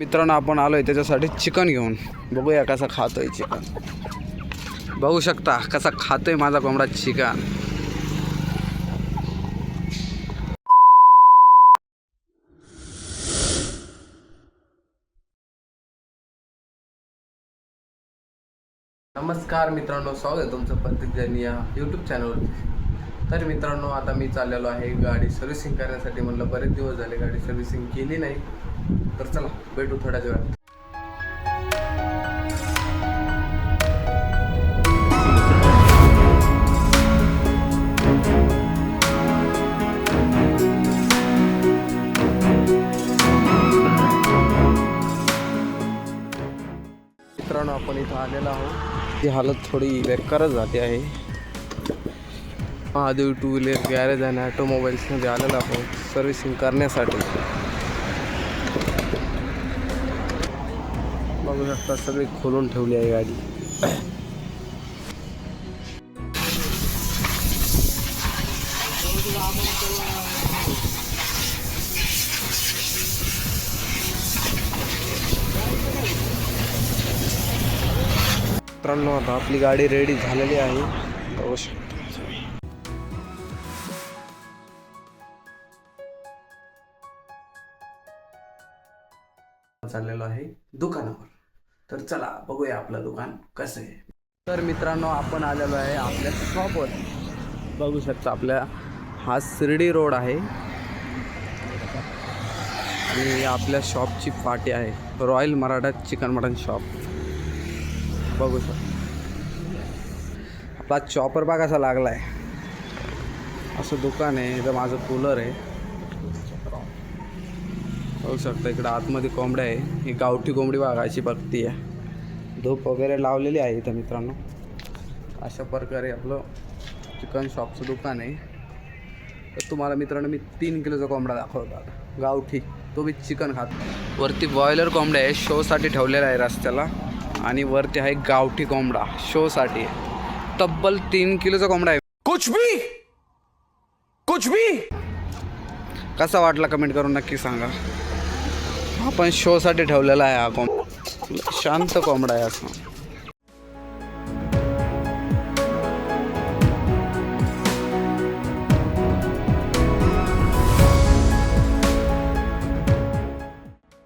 मित्रांनो आपण आलोय त्याच्यासाठी चिकन घेऊन. बघूया कसा खातोय चिकन. बघू शकता कसा खातोय माझा कोंबडा चिकन. नमस्कार मित्रांनो स्वागत आहे तुमचं प्रत्येक या यूट्यूब चॅनलवर तर मित्रांनो आता मी चाललेलो आहे गाडी सर्व्हिसिंग करण्यासाठी. म्हणलं बरेच दिवस झाले गाडी सर्व्हिसिंग केली नाही. तर चला भेटू थोड्याच वेळात मित्रांनो आपण इथं आलेलो आहोत. ती हालत थोडी बेकारच जाते आहे. महादेव टू व्हीलर गॅरेज आणि ऑटोमोबाईल्समध्ये आलेलो आहोत. सर्व्हिसिंग करण्यासाठी. बघू शकता सगळी खोलून ठेवली आहे गाडी. मित्रांनो आता आपली गाडी रेडी झालेली आहे. बघू चाललेलो आहे दुकानावर. तर चला बघूया आपलं दुकान कसं आहे. तर मित्रांनो आपण आलेलो आहे आपल्या शॉपवर बघू शकता आपल्या हा शिर्डी रोड आहे. आणि आपल्या शॉपची पाटी आहे royal Maratha chicken mutton shop बघू शकता. आपला चॉपर बाग असा लागला आहे असं दुकान आहे इथं माझं कूलर आहे. बघू शकता इकडं आतमध्ये कोंबड्या आहे. ही गावठी कोंबडी बागायची बघती आहे. धूप वगैरे लावलेली आहे इथं मित्रांनो. अशा प्रकारे आपलं चिकन शॉपचं दुकान आहे. तर तुम्हाला मित्रांनो मी तीन किलोचा कोंबडा दाखवतो आता. गावठी तो बी चिकन खात. वरती बॉयलर कोंबड्या आहे शोसाठी ठेवलेला आहे रस्त्याला. आणि वरती आहे गावठी कोंबडा शोसाठी तब्बल तीन किलोचा कोंबडा आहे. कुछ भी! कुछ भी! कसा वाटला कमेंट करून नक्की सांगा. आपण शोसाठी ठेवलेला आहे हा कोंबडा शांत कोंबडा आहे असं.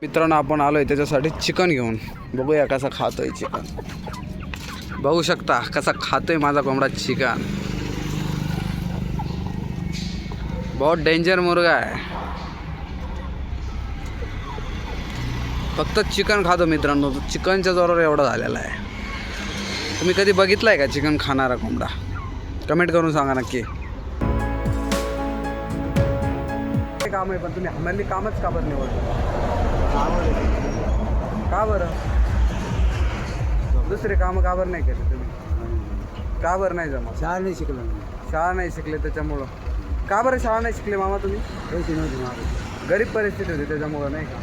मित्रांनो आपण आलोय त्याच्यासाठी चिकन घेऊन. बघूया कसा खातोय चिकन. बघू शकता कसा खातोय माझा कोंबडा चिकन. बहुत डेंजर मुर्गा आहे. फक्त चिकन खातो मित्रांनो. तो चिकनच्या जोरावर एवढा झालेला आहे. तुम्ही कधी बघितलं आहे का चिकन खाणारा कोंबडा? कमेंट करून सांगा नक्की. काम आहे पण तुम्ही हमाली कामच का बरं निवडता का बरं? दुसरे कामं का बरं नाही केले तुम्ही? का बरं नाही जमा शाळा नाही शिकलो शाळा नाही शिकले त्याच्यामुळं. का बरं शाळा नाही शिकले मामा तुम्ही? पैसे नव्हते गरीब परिस्थिती होती त्याच्यामुळं नाही का?